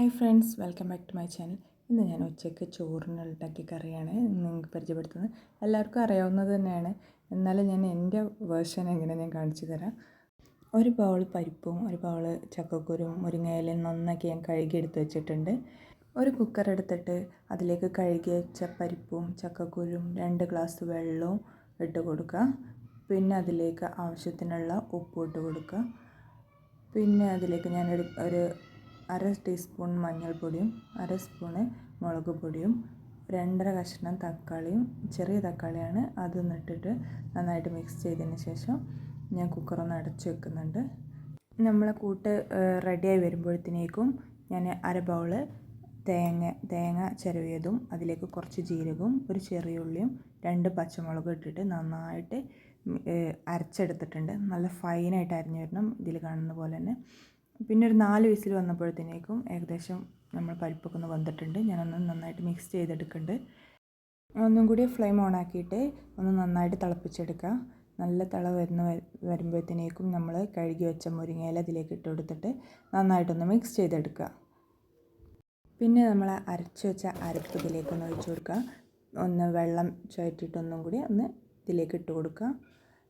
Hi friends welcome back to my channel. ഇന്ന് ഞാൻ ഉച്ചയ്ക്ക് ചോറിന് ഉണ്ടാക്കിയ കറിയാണ് നിങ്ങൾക്ക് പരിചയപ്പെടുത്തുന്നത്. എല്ലാവർക്കും അറിയാവുന്നത് തന്നെയാണ്. എന്നാലും ഞാൻ എന്റെ വേർഷൻ എങ്ങനെ ഞാൻ കാണിച്ചു തരാം. ഒരു ബൗൾ പരിപ്പും ഒരു ബൗൾ ചക്കക്കുരും മുരിങ്ങയിലും നന്നാക്കി ഞാൻ കഴുകി എടുത്ത് വെച്ചിട്ടുണ്ട്. ഒരു കുക്കർ എടുത്തിട്ട് അതിലേക്ക് കഴുകി വെച്ച പരിപ്പും ചക്കക്കുരും രണ്ട് ഗ്ലാസ് വെള്ളവും ഇട്ട് കൊടുക്കുക. പിന്നെ അതിലേക്ക് ആവശ്യത്തിനുള്ള ഉപ്പ് ഇട്ട് കൊടുക്കുക. പിന്നെ അതിലേക്ക് ഞാൻ ഒരു അര ടീസ്പൂൺ മഞ്ഞൾപ്പൊടിയും അര സ്പൂണ് മുളക് പൊടിയും രണ്ടര കഷ്ണം തക്കാളിയും ചെറിയ തക്കാളിയാണ് അതൊന്ന് ഇട്ടിട്ട് നന്നായിട്ട് മിക്സ് ചെയ്തതിന് ശേഷം ഞാൻ കുക്കറൊന്ന് അടച്ചു വെക്കുന്നുണ്ട്. നമ്മളെ കൂട്ട് റെഡിയായി വരുമ്പോഴത്തേക്കും ഞാൻ അര ബൗൾ തേങ്ങ തേങ്ങ ചിരവിയതും അതിലേക്ക് കുറച്ച് ജീരകവും ഒരു ചെറിയ ഉള്ളിയും രണ്ട് പച്ചമുളകും ഇട്ടിട്ട് നന്നായിട്ട് അരച്ചെടുത്തിട്ടുണ്ട്. നല്ല ഫൈനായിട്ട് അരിഞ്ഞു വരണം. ഇതിൽ കാണുന്ന പോലെ തന്നെ പിന്നെ ഒരു നാല് വിസിൽ വന്നപ്പോഴത്തേക്കും ഏകദേശം നമ്മൾ പരിപ്പൊക്കെ ഒന്ന് വന്നിട്ടുണ്ട്. ഞാനൊന്ന് നന്നായിട്ട് മിക്സ് ചെയ്തെടുക്കുന്നുണ്ട്. ഒന്നും കൂടി ഫ്ലെയിം ഓൺ ആക്കിയിട്ട് ഒന്ന് നന്നായിട്ട് തിളപ്പിച്ചെടുക്കുക. നല്ല തിള വരുന്ന വരുമ്പോഴത്തേക്കും നമ്മൾ കഴുകി വെച്ച മുരിങ്ങയില അതിലേക്ക് ഇട്ട് കൊടുത്തിട്ട് നന്നായിട്ടൊന്ന് മിക്സ് ചെയ്തെടുക്കുക. പിന്നെ നമ്മൾ അരച്ച് വെച്ച അരപ്പ് ഇതിലേക്കൊന്ന് ഒഴിച്ചു കൊടുക്കുക. ഒന്ന് വെള്ളം ചുഴറ്റിയിട്ടൊന്നും കൂടി ഒന്ന് ഇതിലേക്ക് ഇട്ട് കൊടുക്കുക.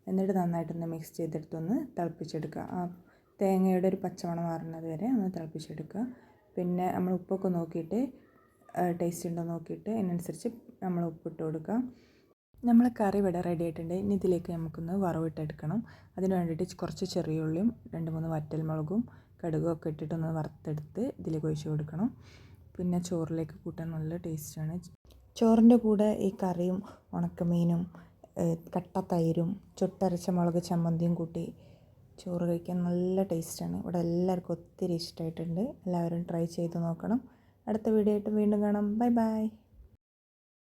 എന്നിട്ട് നന്നായിട്ടൊന്ന് മിക്സ് ചെയ്തെടുത്തൊന്ന് തിളപ്പിച്ചെടുക്കുക. ആ തേങ്ങയുടെ ഒരു പച്ചമണം മാറുന്നത് വരെ ഒന്ന് തിളപ്പിച്ചെടുക്കുക. പിന്നെ നമ്മൾ ഉപ്പൊക്കെ നോക്കിയിട്ട് ടേസ്റ്റ് ഉണ്ടോ നോക്കിയിട്ട് അതിനനുസരിച്ച് നമ്മൾ ഉപ്പിട്ട് കൊടുക്കുക. നമ്മൾ കറി ഇവിടെ റെഡി ആയിട്ടുണ്ട്. ഇനി ഇതിലേക്ക് നമുക്കൊന്ന് വറവിട്ടെടുക്കണം. അതിന് വേണ്ടിയിട്ട് കുറച്ച് ചെറിയ ഉള്ളിയും രണ്ട് മൂന്ന് വറ്റൽമുളകും കടുകും ഒക്കെ ഇട്ടിട്ടൊന്ന് വറുത്തെടുത്ത് ഇതിലേക്ക് ഒഴിച്ച് കൊടുക്കണം. പിന്നെ ചോറിലേക്ക് കൂട്ടാൻ നല്ല ടേസ്റ്റാണ് ചോറിന്റെ കൂടെ ഈ കറിയും ഉണക്കമീനും കട്ട തൈരും ചുട്ടരച്ച മുളക് ചമ്മന്തിയും കൂട്ടി ചോറ് കഴിക്കാൻ നല്ല ടേസ്റ്റാണ്. ഇവിടെ എല്ലാവർക്കും ഒത്തിരി ഇഷ്ടമായിട്ടുണ്ട് എല്ലാവരും ട്രൈ ചെയ്ത് നോക്കണം. അടുത്ത വീഡിയോ ആയിട്ട് വീണ്ടും കാണാം. Bye bye.